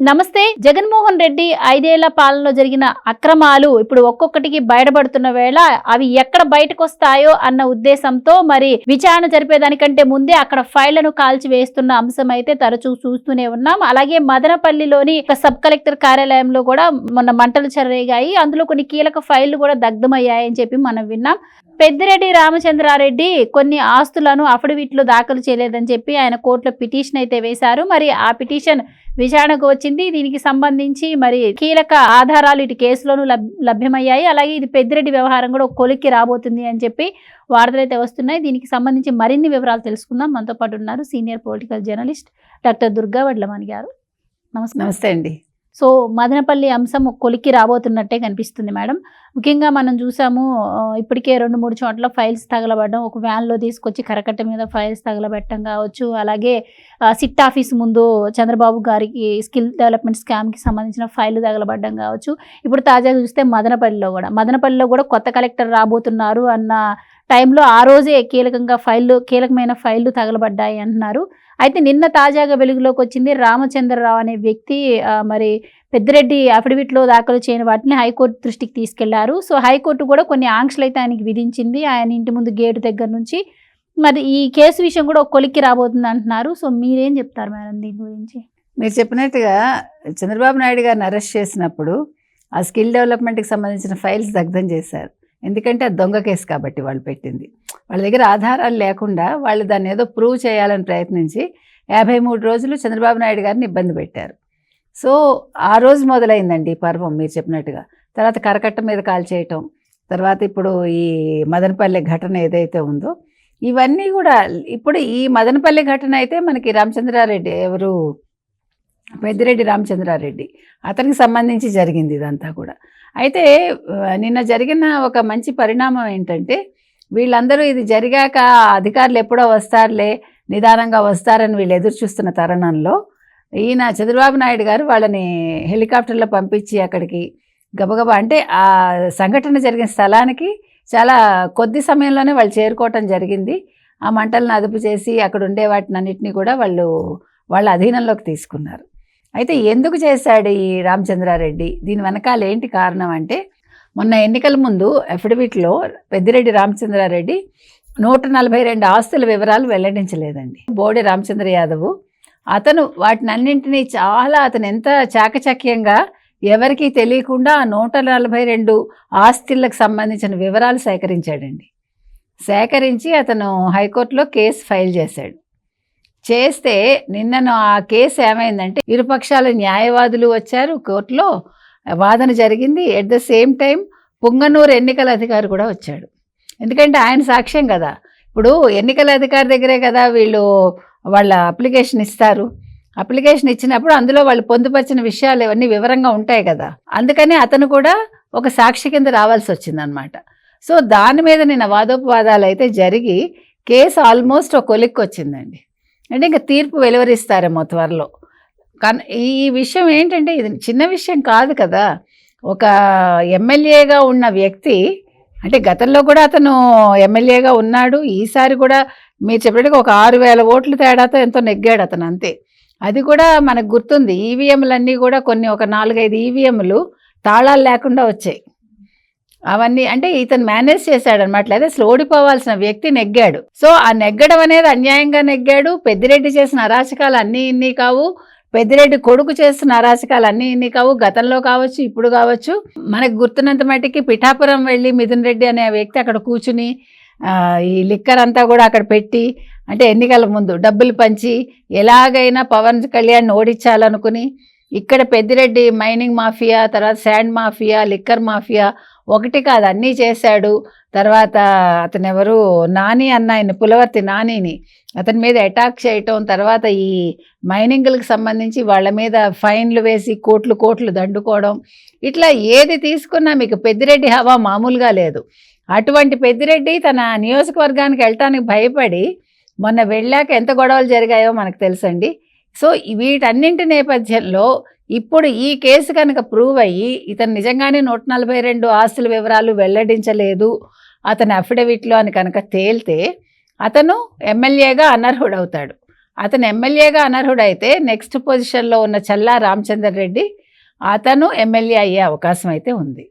నమస్తే జగన్మోహన్ రెడ్డి ఐదేళ్ళ పాలనలో జరిగిన అక్రమాలు ఇప్పుడు ఒక్కొక్కటికి బయటపడుతున్న వేళ అవి ఎక్కడ బయటకు వస్తాయో అన్న ఉద్దేశంతో మరి విచారణ జరిపేదానికంటే ముందే అక్కడ ఫైళ్ళను కాల్చి వేస్తున్న అంశం అయితే తరచూ చూస్తూనే ఉన్నాం. అలాగే మదనపల్లిలోని ఒక సబ్ కలెక్టర్ కార్యాలయంలో కూడా మొన్న మంటలు చెలరేగాయి. అందులో కొన్ని కీలక ఫైళ్ళు కూడా దగ్ధమయ్యాయని చెప్పి మనం విన్నాం. పెద్దిరెడ్డి రామచంద్రారెడ్డి కొన్ని ఆస్తులను అఫిడవిట్లో దాఖలు చేయలేదని చెప్పి ఆయన కోర్టులో పిటిషన్ అయితే వేశారు. మరి ఆ పిటిషన్ విచారణకు వచ్చింది. దీనికి సంబంధించి మరి కీలక ఆధారాలు ఇటు కేసులోనూ లబ్- లభ్యమయ్యాయి. అలాగే ఇది పెద్దిరెడ్డి వ్యవహారం కూడా కొలిక్కి రాబోతుంది అని చెప్పి వార్తలు అయితే వస్తున్నాయి. దీనికి సంబంధించి మరిన్ని వివరాలు తెలుసుకుందాం. మనతో పాటు ఉన్నారు senior political journalist doctor Durga Vadlamani గారు. నమస్తే నమస్తే అండి. సో మదనపల్లి అంశం కొలిక్కి రాబోతున్నట్టే కనిపిస్తుంది మేడం. ముఖ్యంగా మనం చూసాము ఇప్పటికే రెండు మూడు చోట్ల ఫైల్స్ తగలబడడం ఒక వ్యాన్లో తీసుకొచ్చి కరకట్ట మీద ఫైల్స్ తగలబెట్టడం కావచ్చు అలాగే సిట్ ఆఫీస్ ముందు చంద్రబాబు గారికి స్కిల్ డెవలప్మెంట్ స్కామ్కి సంబంధించిన ఫైల్ తగలబడడం కావచ్చు. ఇప్పుడు తాజాగా చూస్తే మదనపల్లిలో కూడా. మదనపల్లిలో కూడా కొత్త కలెక్టర్ రాబోతున్నారు అన్న టైంలో ఆ రోజే కీలకంగా ఫైళ్ళు కీలకమైన ఫైళ్ళు తగలబడ్డాయి అంటున్నారు. అయితే నిన్న తాజాగా వెలుగులోకి వచ్చింది రామచంద్రరావు అనే వ్యక్తి మరి పెద్దిరెడ్డి అఫిడవిట్లో దాఖలు చేయని వాటిని హైకోర్టు దృష్టికి తీసుకెళ్ళారు. సో హైకోర్టు కూడా కొన్ని ఆంక్షలు అయితే ఆయనకి విధించింది. ఆయన ఇంటి ముందు గేటు దగ్గర నుంచి మరి ఈ కేసు విషయం కూడా ఒక కొలిక్కి రాబోతుంది అంటున్నారు. సో మీరేం చెప్తారు మేడం దీని గురించి? మీరు చెప్పినట్టుగా చంద్రబాబు నాయుడు గారిని అరెస్ట్ చేసినప్పుడు ఆ స్కిల్ డెవలప్మెంట్కి సంబంధించిన ఫైల్స్ దగ్ధం చేశారు. ఎందుకంటే అది దొంగ కేసు కాబట్టి వాళ్ళు పెట్టింది. వాళ్ళ దగ్గర ఆధారాలు లేకుండా వాళ్ళు దాన్ని ఏదో ప్రూవ్ చేయాలని ప్రయత్నించి యాభై మూడు రోజులు చంద్రబాబు నాయుడు గారిని ఇబ్బంది పెట్టారు. సో ఆ రోజు మొదలైందండి ఈ పర్వం మీరు చెప్పినట్టుగా. తర్వాత కరకట్ట మీద కాల్ చేయటం తర్వాత ఇప్పుడు ఈ మదనపల్లి ఘటన ఏదైతే ఉందో ఇవన్నీ కూడా ఇప్పుడు ఈ మదనపల్లి ఘటన అయితే మనకి రామచంద్రారెడ్డి ఎవరు పెద్దిరెడ్డి రామచంద్రారెడ్డి. అతనికి సంబంధించి జరిగింది ఇదంతా కూడా. అయితే నిన్న జరిగిన ఒక మంచి పరిణామం ఏంటంటే వీళ్ళందరూ ఇది జరిగాక అధికారులు ఎప్పుడో వస్తారులే నిదానంగా వస్తారని వీళ్ళు ఎదురు చూస్తున్న తరుణంలో ఈయన చంద్రబాబు నాయుడు గారు వాళ్ళని హెలికాప్టర్లో పంపించి అక్కడికి గబగబా అంటే ఆ సంఘటన జరిగిన స్థలానికి చాలా కొద్ది సమయంలోనే వాళ్ళు చేరుకోవటం జరిగింది. ఆ మంటలను అదుపు చేసి అక్కడ ఉండే వాటిని అన్నింటినీ కూడా వాళ్ళు వాళ్ళ అధీనంలోకి తీసుకున్నారు. అయితే ఎందుకు చేశాడు ఈ రామచంద్రారెడ్డి? దీని వెనకాల ఏంటి కారణం అంటే మొన్న ఎన్నికల ముందు అఫిడవిట్లో పెద్దిరెడ్డి రామచంద్రారెడ్డి నూట నలభై రెండు ఆస్తుల వివరాలు వెల్లడించలేదండి. బోడి రామచంద్ర యాదవ్ అతను వాటిని అన్నింటినీ చాలా అతను ఎంత చాకచక్యంగా ఎవరికీ తెలియకుండా ఆ నూట నలభై రెండు ఆస్తులకు సంబంధించిన వివరాలు సేకరించాడండి. సేకరించి అతను హైకోర్టులో కేసు ఫైల్ చేశాడు. చేస్తే నిన్నను ఆ కేసు ఏమైందంటే ఇరుపక్షాల న్యాయవాదులు వచ్చారు కోర్టులో. వాదన జరిగింది. At the same time Punganur ఎన్నికల అధికారి కూడా వచ్చాడు. ఎందుకంటే ఆయన సాక్ష్యం కదా. ఇప్పుడు ఎన్నికల అధికారి దగ్గరే కదా వీళ్ళు వాళ్ళ అప్లికేషన్ ఇస్తారు. అప్లికేషన్ ఇచ్చినప్పుడు అందులో వాళ్ళు పొందుపరిచిన విషయాలు ఇవన్నీ వివరంగా ఉంటాయి కదా. అందుకని అతను కూడా ఒక సాక్షి కింద రావాల్సి వచ్చిందనమాట సో దాని మీద నిన్న వాదోపవాదాలు అయితే జరిగి కేసు ఆల్మోస్ట్ ఒక కొలిక్కి వచ్చిందండి. అంటే ఇంకా తీర్పు వెలువరిస్తారేమో త్వరలో. కానీ ఈ విషయం ఏంటంటే ఇది చిన్న విషయం కాదు కదా. ఒక ఎమ్మెల్యేగా ఉన్న వ్యక్తి అంటే గతంలో కూడా అతను ఎమ్మెల్యేగా ఉన్నాడు. ఈసారి కూడా మీరు చెప్పినట్టుగా ఒక ఆరు వేల ఓట్లు తేడాతో ఎంతో నెగ్గాడు అతను అంతే. అది కూడా మనకు గుర్తుంది. ఈవీఎంలన్నీ కూడా కొన్ని ఒక నాలుగైదు ఈవీఎంలు తాళాలు లేకుండా వచ్చాయి. అవన్నీ అంటే ఇతను మేనేజ్ చేశాడు అనమాట లేదా అసలు ఓడిపోవాల్సిన వ్యక్తి నెగ్గాడు. సో ఆ నెగ్గడం అనేది అన్యాయంగా నెగ్గాడు. పెద్దిరెడ్డి చేసిన అరాచకాలు అన్నీ ఇన్ని కావు. పెద్దిరెడ్డి కొడుకు చేస్తున్న అరాచకాలు అన్నీ ఇన్ని కావు. గతంలో కావచ్చు ఇప్పుడు కావచ్చు. మనకు గుర్తున్నంత మట్టికి పిఠాపురం వెళ్ళి మిథున్ రెడ్డి అనే వ్యక్తి అక్కడ కూర్చుని ఈ లిక్కర్ అంతా కూడా అక్కడ పెట్టి అంటే ఎన్నికల ముందు డబ్బులు పంచి ఎలాగైనా పవన్ కళ్యాణ్ ఓడించాలనుకుని ఇక్కడ పెద్దిరెడ్డి మైనింగ్ మాఫియా తర్వాత శాండ్ మాఫియా లిక్కర్ మాఫియా ఒకటి కాదు అన్నీ చేశాడు. తర్వాత అతను ఎవరు నాని అన్న ఆయన పులవర్తి నానిని. అతని మీద అటాక్ చేయటం తర్వాత ఈ మైనింగ్లకు సంబంధించి వాళ్ళ మీద ఫైన్లు వేసి కోట్లు కోట్లు దండుకోవడం. ఇట్లా ఏది తీసుకున్నా మీకు పెద్దిరెడ్డి హవా మామూలుగా లేదు. అటువంటి పెద్దిరెడ్డి తన నియోజకవర్గానికి వెళ్ళటానికి భయపడి మొన్న వెళ్ళాక ఎంత గొడవలు జరిగాయో మనకు తెలుసండి. సో వీటన్నింటి నేపథ్యంలో ఇప్పుడు ఈ కేసు కనుక ప్రూవ్ అయ్యి ఇతను నిజంగానే నూట నలభై రెండు ఆస్తుల వివరాలు వెల్లడించలేదు అతని అఫిడవిట్లో అని కనుక తేలితే అతను ఎమ్మెల్యేగా అనర్హుడవుతాడు. అతను ఎమ్మెల్యేగా అనర్హుడైతే నెక్స్ట్ పొజిషన్లో ఉన్న చల్లా రామచందర్ రెడ్డి అతను ఎమ్మెల్యే అయ్యే అవకాశం అయితే ఉంది.